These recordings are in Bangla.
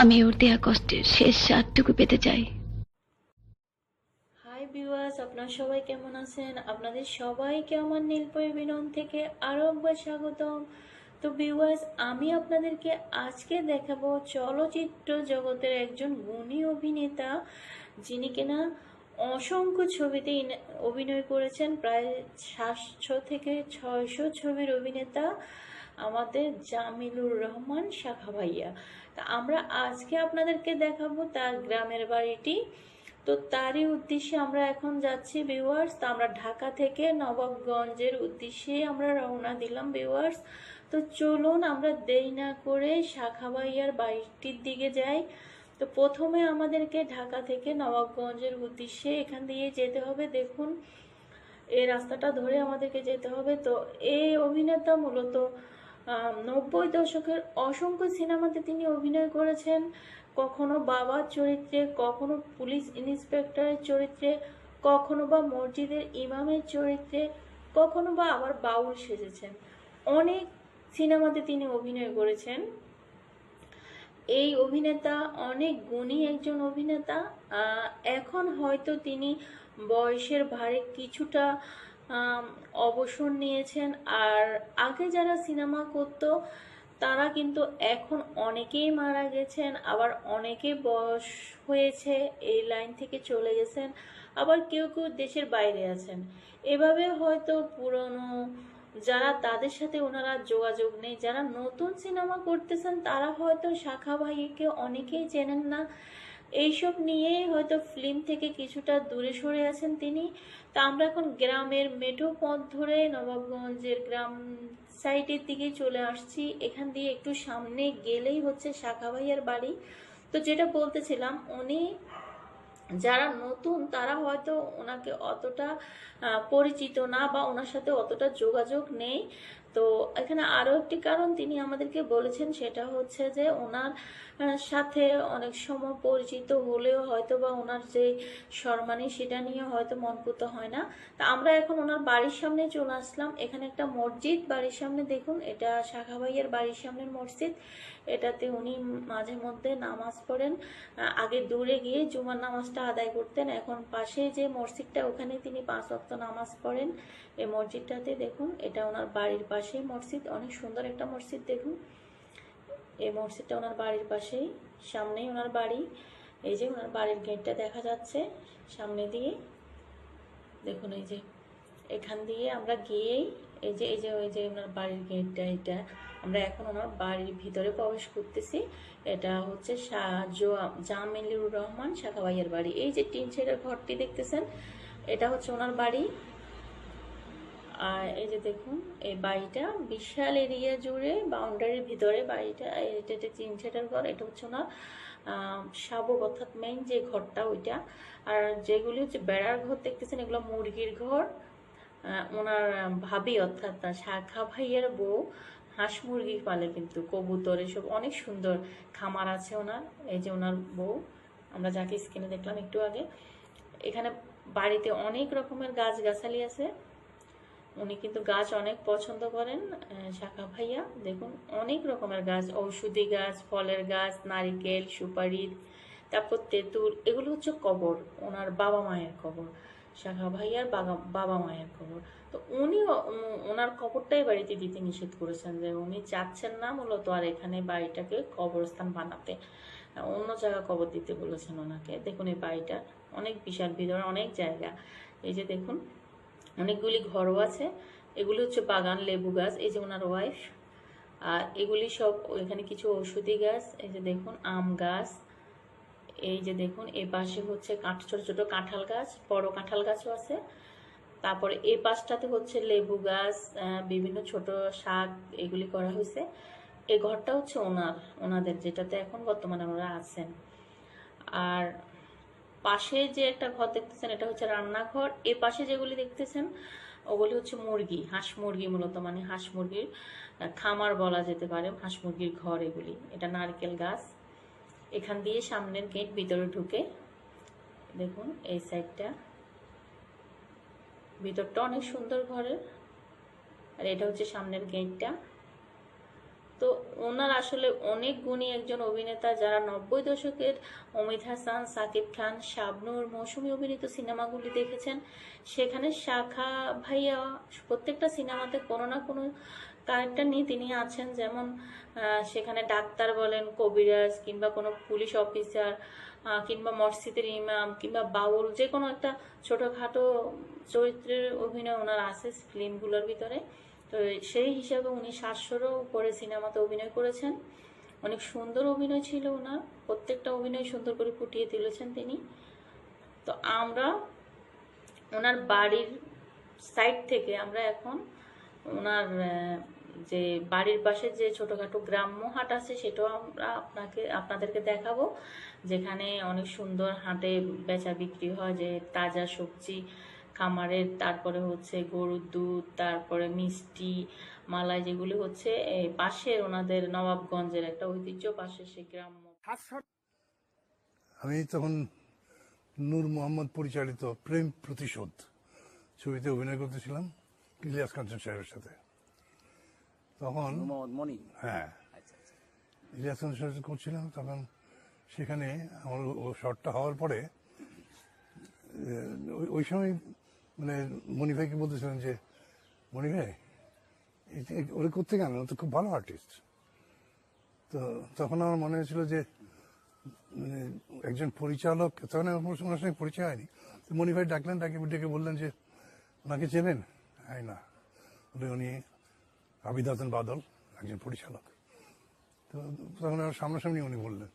আমি ওর দেয়া কষ্টের শেষ স্বাদটুকু পেতে চাই। হাই ভিউয়ার্স, আপনারা সবাই কেমন আছেন? আপনাদের সবাইকে আমার নীলপরি বিনন থেকে আরও একবার স্বাগতম। তো ভিউয়ার্স, আমি আপনাদেরকে আজকে দেখাবো চলচ্চিত্র জগতের একজন গুণী অভিনেতা, যিনি কিনা অসংখ্য ছবিতে অভিনয় করেছেন। প্রায় সাতশো থেকে ছয়শো ছবির অভিনেতা। আমাদের জামিলুর রহমান শাখা ভাইয়া। তা আমরা আজকে আপনাদেরকে দেখাবো তার গ্রামের বাড়িটি। তো তারই উদ্দেশ্যে আমরা এখন যাচ্ছি ভিউয়ার্স তো আমরা ঢাকা থেকে নবাবগঞ্জের উদ্দেশ্যে আমরা রওনা দিলাম ভিউয়ার্স তো চলুন আমরা দেরি না করে শাখাবাইয়ার বাড়িটির দিকে যাই। তো প্রথমে আমাদেরকে ঢাকা থেকে নবাবগঞ্জের উদ্দেশ্যে এখান দিয়ে যেতে হবে। দেখুন, এই রাস্তাটা ধরে আমাদেরকে যেতে হবে। তো এই অভিনেতা মূলত নব্বই দশকের অসংখ্য সিনেমাতে তিনি অভিনয় করেছেন। কখনো বাবার চরিত্রে, কখনো পুলিশ ইন্সপেক্টরের চরিত্রে, কখনো বা মসজিদের ইমামের চরিত্রে, কখনো বা আবার বাউল সেজেছেন। অনেক সিনেমাতে তিনি অভিনয় করেছেন। এই অভিনেতা অনেক গুণী একজন অভিনেতা। এখন হয়তো তিনি বয়সের ভারে কিছুটা অবসর নিয়েছেন। আর আগে যারা সিনেমা করতো, তারা কিন্তু এখন অনেকেই মারা গেছেন, আবার অনেকে বয়স হয়েছে, এই লাইন থেকে চলে গেছেন, আবার কেউ কেউ দেশের বাইরে আছেন। এভাবে হয়তো পুরনো যারা তাদের সাথে ওনারা যোগাযোগ নেই, যারা নতুন সিনেমা করতেছেন, তারা হয়তো শাখা ভাইকে অনেকেই চেনেন না। এইসব নিয়েই হয়তো ফিল্ম থেকে কিছুটা দূরে সরে আছেন তিনি। তা আমরা এখন গ্রামের মেঠো পথ ধরে নবাবগঞ্জের গ্রাম সাইডের দিকে চলে আসছি। এখান দিয়ে একটু সামনে গেলেই হচ্ছে শাখা ভাইয়ার বাড়ি। তো যেটা বলতেছিলাম, উনি যারা নতুন, তারা হয়তো ওনাকে অতটা পরিচিত না বা ওনার সাথে অতটা যোগাযোগ নেই। তো এখানে আরও একটি কারণ তিনি আমাদেরকে বলেছেন, সেটা হচ্ছে যে ওনার সাথে অনেক সময় পরিচিত হলেও হয়তো বা ওনার যে সম্মানী সেটা নিয়ে হয়তো মনপুত হয় না। তা আমরা এখন ওনার বাড়ির সামনে চলে আসলাম। এখানে একটা মসজিদ, বাড়ির সামনে দেখুন, এটা শাখা ভাইয়ের বাড়ির সামনের মসজিদ। এটাতে উনি মাঝে মধ্যে নামাজ পড়েন। আগে দূরে গিয়ে জুমার নামাজটা আদায় করতেন। এখন পাশে যে মসজিদটা, ওখানে তিনি পাঁচ ওয়াক্ত নামাজ পড়েন। এই মসজিদটাতে দেখুন, এটা ওনার বাড়ির পাশে মসজিদ। অনেক সুন্দর একটা মসজিদ, দেখুন। এই মসজিদটা ওনার বাড়ির পাশেই, সামনেই ওনার বাড়ি। এই যে ওনার বাড়ির গেটটা দেখা যাচ্ছে সামনে দিয়ে। দেখুন এই যে, এখান দিয়ে আমরা গিয়েই এই যে এই যে, ওই যে ওনার বাড়ির গেটটা, এটা আমরা এখন ওনার বাড়ির ভিতরে প্রবেশ করতেছি। এটা হচ্ছে জামিলুর রহমান শাখা ভাইয়ের বাড়ি। এই যে টিন শেডের ঘরটি দেখতেছেন, এটা হচ্ছে ওনার বাড়ি। আর এই যে দেখুন, এই বাড়িটা বিশাল এরিয়া জুড়ে বাউন্ডারির ভিতরে বাড়িটা এটা একটা তিন শেডের ঘর, এটা হচ্ছে না শাবক অর্থাৎ মেইন যে ঘরটা ওইটা। আর যেগুলি হচ্ছে বেড়ার ঘর দেখতেছেন, এগুলো মুরগির ঘর। ওনার ভাবি অর্থাৎ শাখা ভাইয়ের বউ, হাঁস মুরগি পালে কিন্তু, কবুতর এসব অনেক সুন্দর খামার আছে ওনার, এই যে ওনার বউ। আমরা যাকে স্ক্রিনে দেখলাম একটু আগে। এখানে বাড়িতে অনেক রকমের গাছ গাছালি আছে। উনি কিন্তু গাছ অনেক পছন্দ করেন শাখা ভাইয়া। দেখুন, অনেক রকমের গাছ, ঔষধি গাছ, ফলের গাছ, নারিকেল সুপারি তারপর তেঁতুল, এগুলো হচ্ছে কবর, ওনার বাবা মায়ের কবর, শাখা ভাইয়ার বাবা মায়ের কবর। তো উনি ওনার কবরটাই বাড়িতে দিতে নিষেধ করেছেন যে উনি চাচ্ছেন না মূলত আর এখানে বাড়িটাকে কবরস্থান বানাতে অন্য জায়গা কবর দিতে বলেছেন ওনাকে। দেখুন এই বাড়িটা, অনেক বিশাল, ভিতরে অনেক জায়গা। এই যে দেখুন অনেকগুলি ঘরও আছে। এগুলি হচ্ছে বাগান, লেবু গাছ, এই যে ওনার ওয়াইফ আর এগুলি সব এখানে কিছু ঔষধি গাছ, এই যে দেখুন, আম গাছ। এই যে দেখুন এই পাশে হচ্ছে কাঠ, ছোট ছোট কাঁঠাল গাছ, বড় কাঁঠাল গাছও আছে। তারপরে এই পাশটাতে হচ্ছে লেবু গাছ বিভিন্ন ছোট শাক, এগুলি করা হয়েছে। এই ঘরটা হচ্ছে ওনার, ওনাদের, যেটাতে এখন বর্তমানে ওনারা আছেন। আর পাশে যে একটা ঘর দেখতেছেন, এটা হচ্ছে রান্নাঘর। এ পাশে যেগুলি দেখতেছেন, ওগুলি হচ্ছে মুরগি, হাঁস মুরগি মূলত মানে হাঁস মুরগির খামার বলা যেতে পারে, হাঁস মুরগির ঘর এগুলি। এটা নারকেল গাছ। এখান দিয়ে সামনের গেট ভিতরে ঢুকে দেখুন, এই সাইডটা। ভিতরটা অনেক সুন্দর ঘরের। আর এটা হচ্ছে সামনের গেটটা। তো ওনার আসলে অনেক গুণী একজন অভিনেতা যারা নব্বই দশকের অমিত হাসান, সাকিব খান, শাবনূর, মৌসুমি অভিনীত সিনেমাগুলি দেখেছেন। সেখানে শাখা ভাইয়া প্রত্যেকটা সিনেমাতে কোনো না কোনো ক্যারেক্টার নিয়ে তিনি আছেন। যেমন সেখানে ডাক্তার বলেন, কবিরাজ কিংবা কোনো পুলিশ অফিসার কিংবা মসজিদের ইমাম কিংবা বাউল যে কোনো একটা ছোটোখাটো চরিত্রের অভিনয় ওনার আছে ফিল্মগুলোর ভিতরে। তো সেই হিসাবে উনি সাতশোরও উপরে সিনেমাতে অভিনয় করেছেন। অনেক সুন্দর অভিনয় ছিল ওনার। প্রত্যেকটা অভিনয় সুন্দর করে ফুটিয়ে তুলেছেন তিনি। তো আমরা ওনার বাড়ির সাইড থেকে আমরা এখন ওনার যে বাড়ির পাশে যে ছোটোখাটো গ্রাম্য হাট আছে সেটাও আমরা আপনাকে, আপনাদেরকে দেখাবো। যেখানে অনেক সুন্দর হাটে বেচা বিক্রি হয়, যে তাজা সবজি খামারের তারপরে হচ্ছে গরুর দুধ তারপরে মিষ্টি মালাই যেগুলি হচ্ছে এই পাশের ওনাদের নবাবগঞ্জের একটা ঐতিহ্য পাশে সেই গ্রাম্য। আমি তখন নূর মোহাম্মদ পরিচালিত প্রেম প্রতিশোধ ছবিতে অভিনয় করতেছিলাম ইলিয়াস কাঞ্চন সাহেবের সাথে। তখন মোহাম্মদ মনি? হ্যাঁ। ইলিয়াস কাঞ্চন সাহেব করছিলাম তখন সেখানে আমার ও শটটা হওয়ার পরে ওই- ওই সময় মানে মণি ভাইকে বলতেছিলেন যে, মণি ভাই ওরা করতে কেন ও তো খুব ভালো আর্টিস্ট তো তখন আমার মনে হয়েছিল যে মানে একজন পরিচালক, তখন আমার সঙ্গে পরিচয় হয়নি। তো মণি ভাই ডাকলেন, ডাকে ডেকে বললেন যে, ওনাকে চেনেন? হ্যাঁ না। বলে উনি আবিদ হাসান বাদল, একজন পরিচালক। তো তখন আমার সামনাসামনি উনি বললেন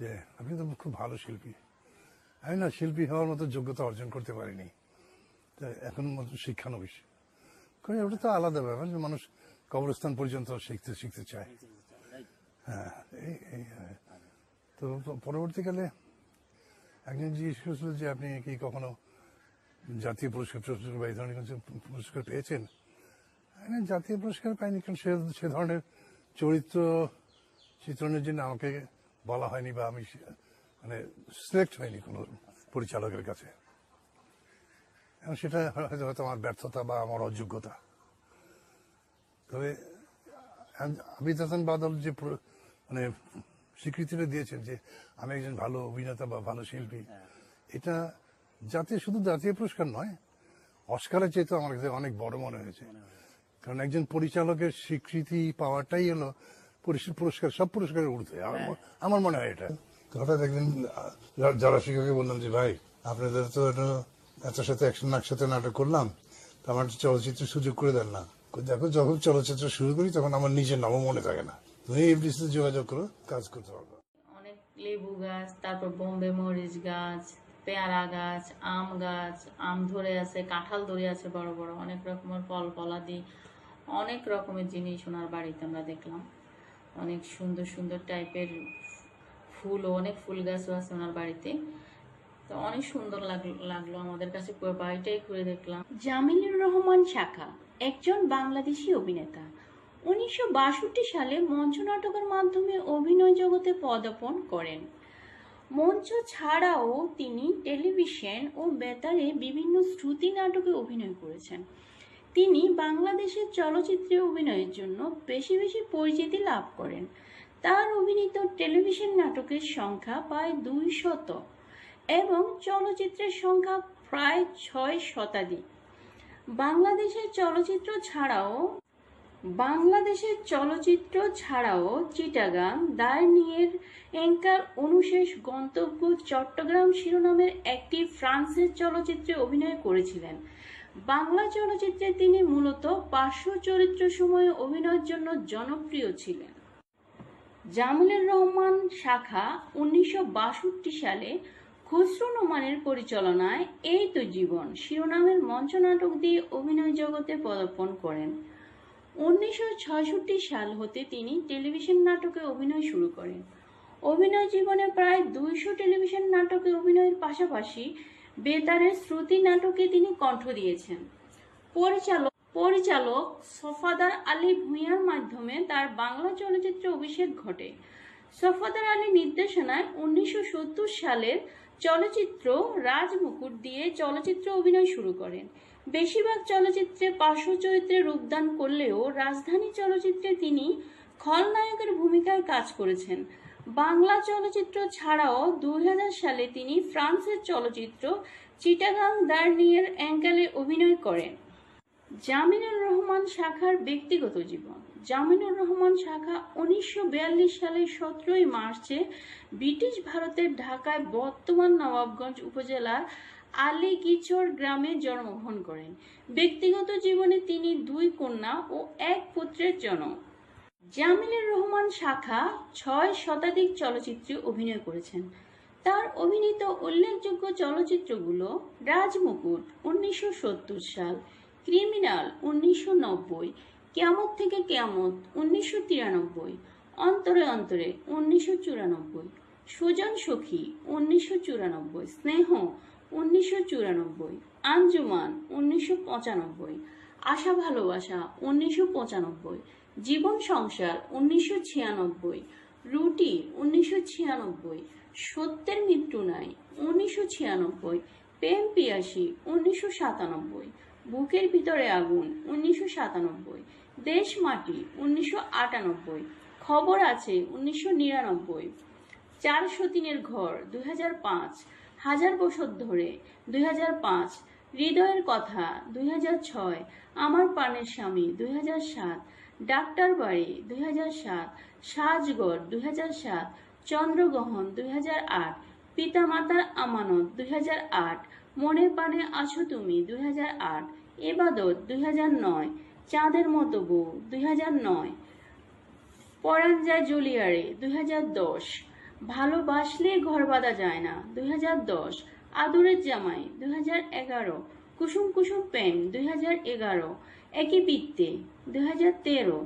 যে, আপনি তো খুব ভালো শিল্পী। আমি না শিল্পী হওয়ার মতো যোগ্যতা অর্জন করতে পারিনি। এখন শিক্ষানবিশ কারণ ওটা তো আলাদা ব্যাপার যে মানুষ কবরস্থান পর্যন্ত শিখতে শিখতে চায়। হ্যাঁ এই এই হ্যাঁ। তো পরবর্তীকালে একজন জিজ্ঞেস করেছিল যে আপনি কি কখনো জাতীয় পুরস্কার বা এই ধরনের কিছু পুরস্কার পেয়েছেন? জাতীয় পুরস্কার পাইনি, কারণ সে সে ধরনের চরিত্র, চিত্রণের জন্য আমাকে বলা হয়নি বা আমি মানে সিলেক্ট হয়নি কোনো পরিচালকের কাছে। এবং সেটা হয়তো হয়তো আমার ব্যর্থতা বা আমার অযোগ্যতা তবে আবিদ হাসান বাদল যে মানে স্বীকৃতিটা দিয়েছেন যে আমি একজন ভালো অভিনেতা বা ভালো শিল্পী। এটা জাতীয় শুধু জাতীয় পুরস্কার নয় অস্কারের চেয়ে তো আমার কাছে অনেক বড় মনে হয়েছে। কারণ একজন পরিচালকের স্বীকৃতি পাওয়াটাই হলো পরিস- পুরস্কার সব পুরস্কারের ঊর্ধ্বে। আমার আমার মনে হয় এটা। হঠাৎ একদিন যারা শিক্ষককে বললাম যে ভাই আপনাদের তো এত সাথে একশো একসাথে নাটক করলাম, তো আমার একটা চলচ্চিত্রের সুযোগ করে দেন না। দেখো, যখন চলচ্চিত্র শুরু করি, তখন আমার নিজের নামও মনে থাকে না। তুমি এফডিসিতে যোগাযোগ করো, কাজ করতে পারব অনেক লেবু গাছ, তারপর বোম্বে মরিচ গাছ, পেয়ারা গাছ, আম গাছ, আম ধরে আছে, কাঁঠাল ধরে আছে বড় বড়, অনেক রকমের ফল, ফলাদি, অনেক রকমের জিনিস ওনার বাড়িতে আমরা দেখলাম। অনেক সুন্দর সুন্দর টাইপের ফুলও, অনেক ফুল গাছও আছে ওনার বাড়িতে। তো অনেক সুন্দর লাগল আমাদের কাছে বাড়িটাই ঘুরে দেখলাম। জামিলুর রহমান শাখা, একজন বাংলাদেশি অভিনেতা। উনিশশো বাষট্টি সালে মঞ্চ নাটকের মাধ্যমে অভিনয় জগতে পদার্পণ করেন। মঞ্চ ছাড়াও তিনি টেলিভিশন ও বেতারে বিভিন্ন শ্রুতি নাটকে অভিনয় করেছেন। তিনি বাংলাদেশের চলচ্চিত্রে অভিনয়ের জন্য বেশি বেশি পরিচিতি লাভ করেন। তার অভিনীত টেলিভিশন নাটকের সংখ্যা প্রায় দুই শত এবং চলচ্চিত্রের সংখ্যা প্রায় ছয় শতাধিক। বাংলাদেশের চলচ্চিত্র ছাড়াও, বাংলাদেশের চলচ্চিত্র ছাড়াও চিটাগাং দার্নিয়ের অ্যাঙ্কার অনুশেষ গন্তব্য চট্টগ্রাম শিরোনামের একটি ফ্রান্সের চলচ্চিত্রে অভিনয় করেছিলেন। বাংলা চলচ্চিত্রে তিনি মূলত পার্শ্ব চরিত্র সময়ে অভিনয়ের জন্য জনপ্রিয় ছিলেন। জামিলুর রহমান শাখা উনিশশো বাষট্টি সালে খসরু নোমানের পরিচালনায় এই তো জীবন। শিরোনামের মঞ্চনাটক দিয়ে অভিনয় জগতে পদার্পণ করেন। উনিশশো সাল হতে তিনি টেলিভিশন নাটকে অভিনয় শুরু করেন। অভিনয় জীবনে প্রায় দুইশো টেলিভিশন নাটকে অভিনয়ের পাশাপাশি বেতারের শ্রুতি নাটকে তিনি কণ্ঠ দিয়েছেন। পরিচালক পরিচালক সফাদার আলী ভূঁইয়ার মাধ্যমে তার বাংলা চলচ্চিত্রে অভিষেক ঘটে। সফাদার আলী নির্দেশনায় উনিশশো সত্তর সালের চলচ্চিত্র রাজমুকুট দিয়ে চলচ্চিত্র অভিনয় শুরু করেন। বেশিরভাগ চলচ্চিত্রে পার্শ্ব চরিত্রে রূপদান করলেও রাজধানী চলচ্চিত্রে তিনি খলনায়কের ভূমিকায় কাজ করেছেন। বাংলা চলচ্চিত্র ছাড়াও দুই হাজার সালে তিনি ফ্রান্সের চলচ্চিত্র চিটাগাং দার্নিয়ের অ্যাঙ্কেলে অভিনয় করেন। জামিনুর রহমান শাখার ব্যক্তিগত জীবন। জামিনুর রহমান শাখা উনিশশো সালের সতেরোই মার্চে ব্রিটিশ ভারতের ঢাকায় বর্তমান নবাবগঞ্জ উপজেলার আলীগিচর গ্রামে জন্মগ্রহণ করেন। ব্যক্তিগত জীবনে তিনি দুই কন্যা ও এক পুত্রের জনক। জামিলুর রহমান শাখা ছয় শতাধিক চলচ্চিত্রে অভিনয় করেছেন। তার অভিনীত উল্লেখযোগ্য চলচ্চিত্রগুলো রাজমুকুট উনিশশো সত্তর সাল, ক্রিমিনাল উনিশশো নব্বই কেয়ামত থেকে কেয়ামত, উনিশশো তিরানব্বই। অন্তরে অন্তরে, উনিশশো চুরানব্বই। সুজন সখী, উনিশশো চুরানব্বই। স্নেহ, উনিশশো চুরানব্বই। আঞ্জুমান, উনিশশো পঁচানব্বই। আশা ভালোবাসা, উনিশশো পঁচানব্বই। জীবন সংসার, উনিশশো ছিয়ানব্বই। রুটি, উনিশশো ছিয়ানব্বই। সত্যের মৃত্যু নাই, উনিশশো ছিয়ানব্বই। প্রেম পিয়াসী, উনিশশো সাতানব্বই। বুকের ভিতরে আগুন, উনিশশো সাতানব্বই। দেশ মাটি উনিশশো আটানব্বই খবর আছে উনিশশো নিরানব্বই চারশো তিনের ঘর দুই হাজার পাঁচ হাজার বছর ধরে দুই পাঁচ হৃদয়ের কথা দুই হাজার ছয় আমার প্রাণের স্বামী দুই হাজার সাত ডাক্তার বাড়ি দুই হাজার সাত সাজগড় দুই হাজার সাত চন্দ্রগ্রহণ দুই হাজার আট পিতামাতার আমানত দুই হাজার আট মনে প্রাণে আছো তুমি দুই হাজার আট এবাদত দুই হাজার নয় চাঁদের মতো বউ, দুই হাজার নয়। পরাণ যায় জুলিয়ারে, দুই হাজার দশ। ভালোবাসলে ঘর বাঁধা যায় না, দুই হাজার দশ। আদুরের জামাই, দুই হাজার এগারো। কুসুম কুসুম প্রেম, দুই হাজার এগারো। একই বৃত্তে দুই হাজার তেরো।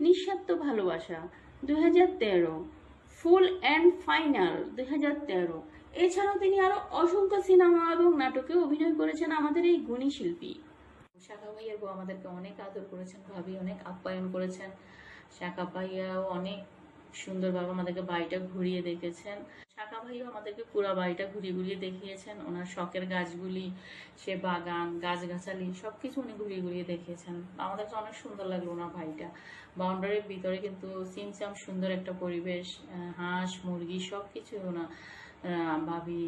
নিঃস্বার্থ ভালোবাসা, দুই হাজার তেরো। ফুল অ্যান্ড ফাইনাল, দুই হাজার তেরো। এছাড়াও তিনি আরও অসংখ্য সিনেমা এবং নাটকে অভিনয় করেছেন আমাদের এই গুণী শিল্পী। শাখা ভাইয়ার বউ আমাদেরকে অনেক আদর করেছেন ভাবি অনেক আপ্যায়ন করেছেন। শাখা ভাইয়াও অনেক সুন্দরভাবে আমাদেরকে বাড়িটা ঘুরিয়ে দেখেছেন। শাখা ভাইয়াও আমাদেরকে পুরো বাড়িটা ঘুরিয়ে ঘুরিয়ে দেখিয়েছেন। ওনার শখের গাছগুলি সে বাগান গাছগাছালি সবকিছু উনি ঘুরিয়ে ঘুরিয়ে দেখিয়েছেন। আমাদের কাছে অনেক সুন্দর লাগল ওনার বাড়িটা। বাউন্ডারির ভিতরে কিন্তু সিমচাম সুন্দর একটা পরিবেশ হাঁস মুরগি সবকিছু ওনা আহ, ভাবি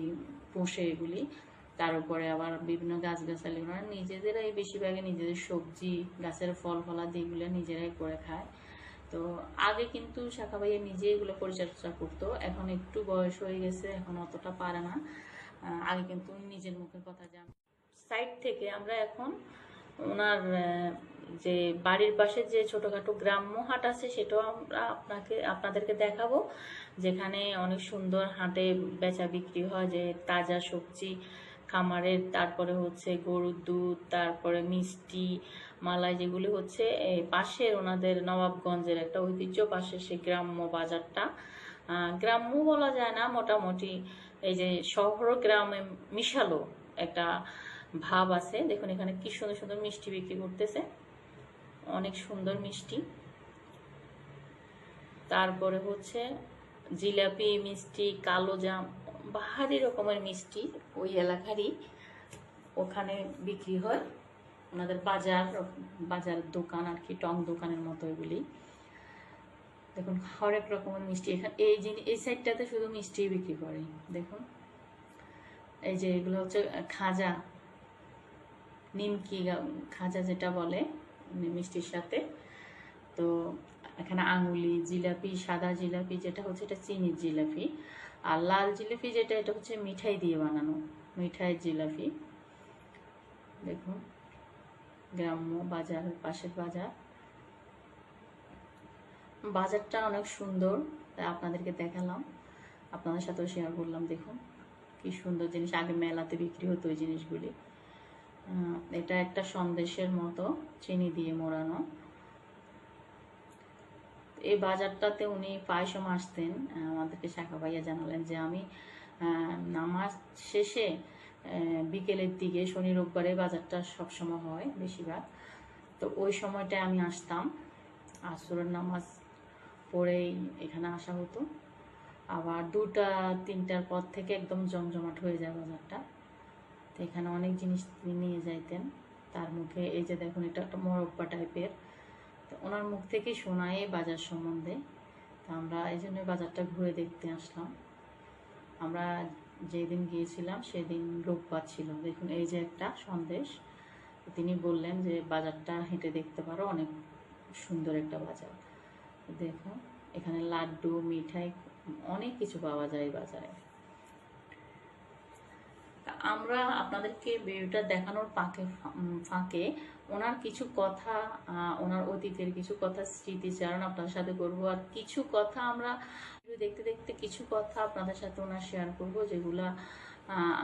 পোষে এগুলি। তার উপরে আবার বিভিন্ন গাছগাছালি ওনারা নিজেদেরাই বেশিরভাগই নিজেদের সবজি, গাছের ফল, ফলাদি এগুলো নিজেরাই করে খায়। তো আগে কিন্তু শাখা ভাইয়া নিজে এগুলো পরিচর্যা করতো। এখন একটু বয়স হয়ে গেছে, এখন অতটা পারে না। আগে কিন্তু উনি নিজের মুখের কথা জান সাইড থেকে আমরা এখন ওনার যে বাড়ির পাশে যে ছোটোখাটো গ্রাম্য হাট আছে সেটাও আমরা আপনাকে, আপনাদেরকে দেখাবো। যেখানে অনেক সুন্দর হাটে বেচা বিক্রি হয়, যে তাজা সবজি খামারের, তারপরে হচ্ছে গরুর দুধ, তারপরে মিষ্টি, মালাই যেগুলি হচ্ছে পাশের ওনাদের নবাবগঞ্জের একটা ঐতিহ্য, পাশে সেই গ্রাম্য বাজারটা। গ্রাম্য বলা যায় না, মোটামুটি এই যে শহর গ্রামে মিশালো একটা ভাব আছে। দেখুন এখানে কি সুন্দর সুন্দর মিষ্টি বিক্রি করতেছে। অনেক সুন্দর মিষ্টি। তারপরে হচ্ছে জিলাপি, মিষ্টি, কালো জাম বাহারি রকমের মিষ্টি ওই এলাকারই ওখানে বিক্রি হয়। ওনাদের বাজার বাজার দোকান আর কি, টং দোকানের মতো এগুলি। দেখুন, হরেক রকমের মিষ্টি। এখানে এই জিনিস এই সাইডটাতে শুধু মিষ্টি বিক্রি করে, দেখুন। এই যে এগুলো হচ্ছে খাজা, নিমকি খাজা যেটা বলে মিষ্টির সাথে। তো এখানে আঙুলি, জিলাপি, সাদা জিলাপি, যেটা হচ্ছে এটা চিনির জিলাপি। আর লাল জিলিপি যেটা, এটা হচ্ছে মিঠাই দিয়ে বানানো। মিঠাই জিলাপি। দেখুন, গ্রাম্য বাজার, পাশের বাজার। বাজারটা অনেক সুন্দর, তাই আপনাদেরকে দেখালাম। আপনাদের সাথেও শেয়ার করলাম, দেখুন। কি সুন্দর জিনিস, আগে মেলাতে বিক্রি হতো ওই জিনিসগুলি। এটা একটা সন্দেশের মতো, চিনি দিয়ে মোড়ানো। এই বাজারটাতে উনি প্রায় সময় আসতেন আমাদেরকে শাখা ভাইয়া জানালেন যে আমি নামাজ শেষে বিকেলের দিকে, শনি রোববারে বাজারটা সবসময় হয় বেশিরভাগ। তো ওই সময়টায় আমি আসতাম। আসরের নামাজ পড়েই এখানে আসা হতো। আবার দুটা, তিনটার পর থেকে একদম জমজমাট হয়ে যায় বাজারটা। তো এখানে অনেক জিনিস তিনি নিয়ে যাইতেন। তার মুখে এই যে দেখুন, এটা একটা মোরব্বা টাইপের তো ওনার মুখ থেকে এই বাজার সম্বন্ধে। তো আমরা এই জন্য বাজারটা ঘুরে দেখতে আসলাম। আমরা যেদিন গিয়েছিলাম সেদিন রোববার ছিল। দেখুন এই যে একটা সন্দেশ তিনি বললেন যে বাজারটা হেঁটে দেখতে পারো অনেক সুন্দর একটা বাজার। তো দেখুন এখানে লাড্ডু মিঠাই অনেক কিছু পাওয়া যায় বাজারে। আমরা আপনাদেরকে ভিডিওটা দেখানোর উম, ফাঁকে ওনার কিছু কথা ওনার অতীতের কিছু কথা, স্মৃতিচারণ আপনার সাথে করব। আর কিছু কথা আমরা দেখতে দেখতে কিছু কথা আপনাদের সাথে ওনার শেয়ার করব, যেগুলা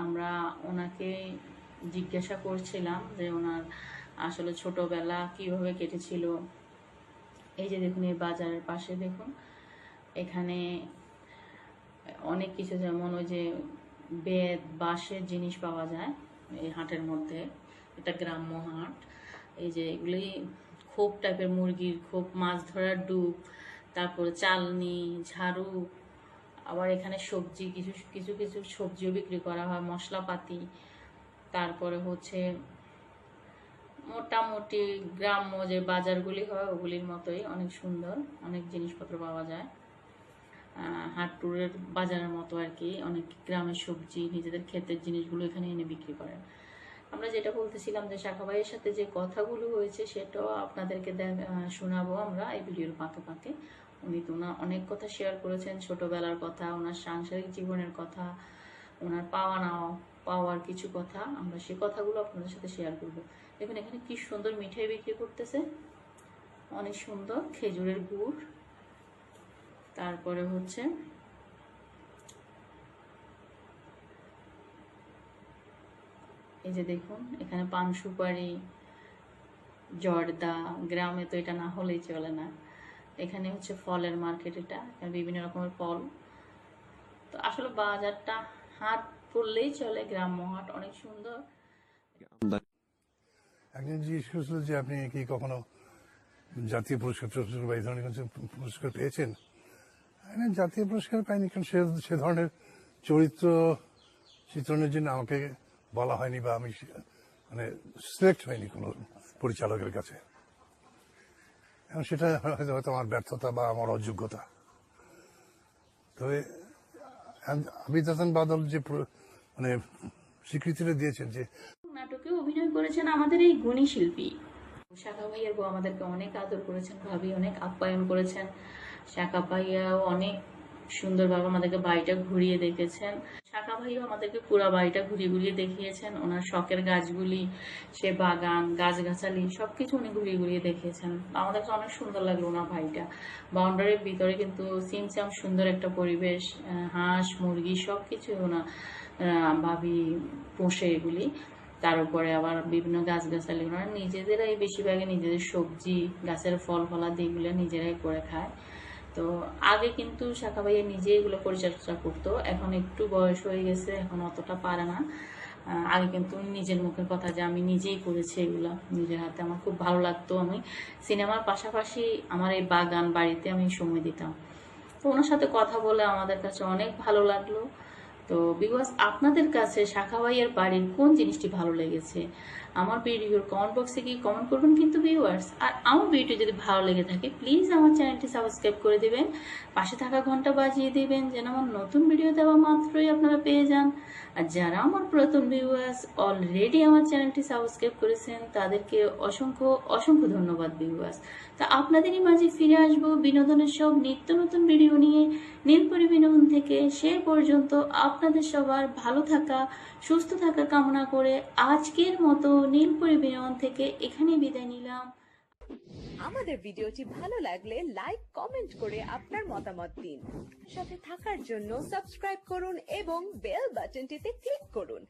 আমরা ওনাকে জিজ্ঞাসা করছিলাম যে ওনার আসলে ছোটবেলা কীভাবে কেটেছিল। এই যে দেখুন, এই বাজারের পাশে দেখুন, এখানে অনেক কিছু যেমন ওই যে বেদ বাঁশের জিনিস পাওয়া যায়, এই হাটের মধ্যে। এটা গ্রাম্য হাট। এই যে এগুলি খোপ টাইপের মুরগির খোপ, মাছ ধরার ডুব, তারপরে চালনি, ঝাড়ু, আবার এখানে সবজি, কিছু কিছু কিছু সবজিও বিক্রি করা হয়, মশলাপাতি, তারপরে হচ্ছে মোটামুটি গ্রাম্য যে বাজারগুলি হয়, ওগুলির মতোই অনেক সুন্দর, অনেক জিনিসপত্র পাওয়া যায়। হাটটুরের বাজারের মতো আর কি, অনেক গ্রামের সবজি, নিজেদের ক্ষেতের জিনিসগুলো এখানে এনে বিক্রি করেন। আমরা যেটা বলতেছিলাম যে শাখা ভাইয়ের সাথে যে কথাগুলো হয়েছে, সেটাও আপনাদেরকে শোনাবো আমরা এই ভিডিওর পাকে পাকে উনি তো ওনার অনেক কথা শেয়ার করেছেন, ছোটবেলার কথা, ওনার সাংসারিক জীবনের কথা, ওনার পাওয়া না পাওয়ার কিছু কথা, আমরা সে কথাগুলো আপনাদের সাথে শেয়ার করব। দেখুন, এখানে কি সুন্দর মিঠাই বিক্রি করতেছে। অনেক সুন্দর, খেজুরের গুড়। তারপরে হচ্ছে এই যে দেখুন, এখানে পান সুপারি, জর্দা, গ্রামে তো এটা না হলেই চলে না। এখানে হচ্ছে ফলের মার্কেট এটা বিভিন্ন রকমের ফল। তো আসলে বাজারটা হাট বললেই চলে, গ্রাম্য হাট অনেক সুন্দর। একজন জিজ্ঞেস করেছিল যে আপনি কি কখনো জাতীয় পুরস্কার বা এই ধরনের কিছু পুরস্কার পেয়েছেন? জাতীয় পুরস্কার পাইনি, কারণ সে ধরনের চরিত্র, চিত্রণের জন্য আমাকে বলা হয়নি বা আমি মানে সিলেক্ট হয়নি কোনো পরিচালকের কাছে। এবং সেটা হয়তো হয়তো আমার ব্যর্থতা বা আমার অযোগ্যতা। তবে আবিদ হাসান বাদল যে মানে স্বীকৃতিটা দিয়েছেন যে নাটকে অভিনয় করেছেন আমাদের এই গুণী শিল্পী। শাখা ভাইয়ার বউ আমাদেরকে অনেক আদর করেছেন, ভাবি অনেক আপ্যায়ন করেছেন। শাখা ভাইয়াও অনেক সুন্দরভাবে আমাদেরকে বাড়িটা ঘুরিয়ে দেখেছেন। শাখা ভাইও আমাদেরকে পুরো বাড়িটা ঘুরিয়ে ঘুরিয়ে দেখিয়েছেন। ওনার শখের গাছগুলি সে বাগান গাছগাছালি সবকিছু উনি ঘুরিয়ে ঘুরিয়ে দেখিয়েছেন। আমাদের কাছে অনেক সুন্দর লাগল ওনার বাড়িটা। বাউন্ডারির ভিতরে কিন্তু সিমসাম সুন্দর একটা পরিবেশ হাঁস মুরগি সবকিছু ওনার আহ, ভাবি পোষে এগুলি। তার উপরে আবার বিভিন্ন গাছগাছালি। ওনারা নিজেদেরাই বেশিরভাগই নিজেদের সবজি গাছের ফল ফলাদি এগুলো নিজেরাই করে খায়। তো আগে কিন্তু শাখা ভাইয়া নিজে এগুলো পরিচর্যা করতো। এখন একটু বয়স হয়ে গেছে, এখন অতটা পারে না। আগে কিন্তু নিজের মুখের কথা যে আমি নিজেই করেছি এগুলো নিজের হাতে। আমার খুব ভালো লাগতো আমি। সিনেমার পাশাপাশি আমার এই বাগান বাড়িতে আমি সময় দিতাম। তো ওনার সাথে কথা বলে আমাদের কাছে অনেক ভালো লাগল। তো বিকজ আপনাদের কাছে শাখা ভাইয়ের বাড়ির কোন জিনিসটি ভালো লেগেছে? আমার ভিডিওর কমেন্ট বক্সে গিয়ে কমেন্ট করবেন কিন্তু ভিউয়ার্স আর আমার ভিডিও যদি ভালো লেগে থাকে প্লিজ আমার চ্যানেলটি সাবস্ক্রাইব করে দেবেন, পাশে থাকা ঘণ্টা বাজিয়ে দেবেন, যেন আমার নতুন ভিডিও দেওয়া মাত্রই আপনারা পেয়ে যান। আর যারা আমার প্রথম ভিউয়ার্স অলরেডি আমার চ্যানেলটি সাবস্ক্রাইব করেছেন, তাদেরকে অসংখ্য অসংখ্য ধন্যবাদ ভিউয়ার্স তা আপনাদেরই মাঝে ফিরে আসব বিনোদনের সব নিত্য নতুন ভিডিও নিয়ে, নীলপরি বিনোদন থেকে। সে পর্যন্ত আপনাদের সবার ভালো থাকা, সুস্থ থাকা কামনা করে আজকের মতো নীলপরি বিনোদন থেকে এখানে বিদায় নিলাম। আমাদের ভিডিওটি ভালো লাগলে লাইক, কমেন্ট করে আপনার মতামত দিন। সাথে থাকার জন্য সাবস্ক্রাইব করুন এবং বেল বাটনটিতে ক্লিক করুন।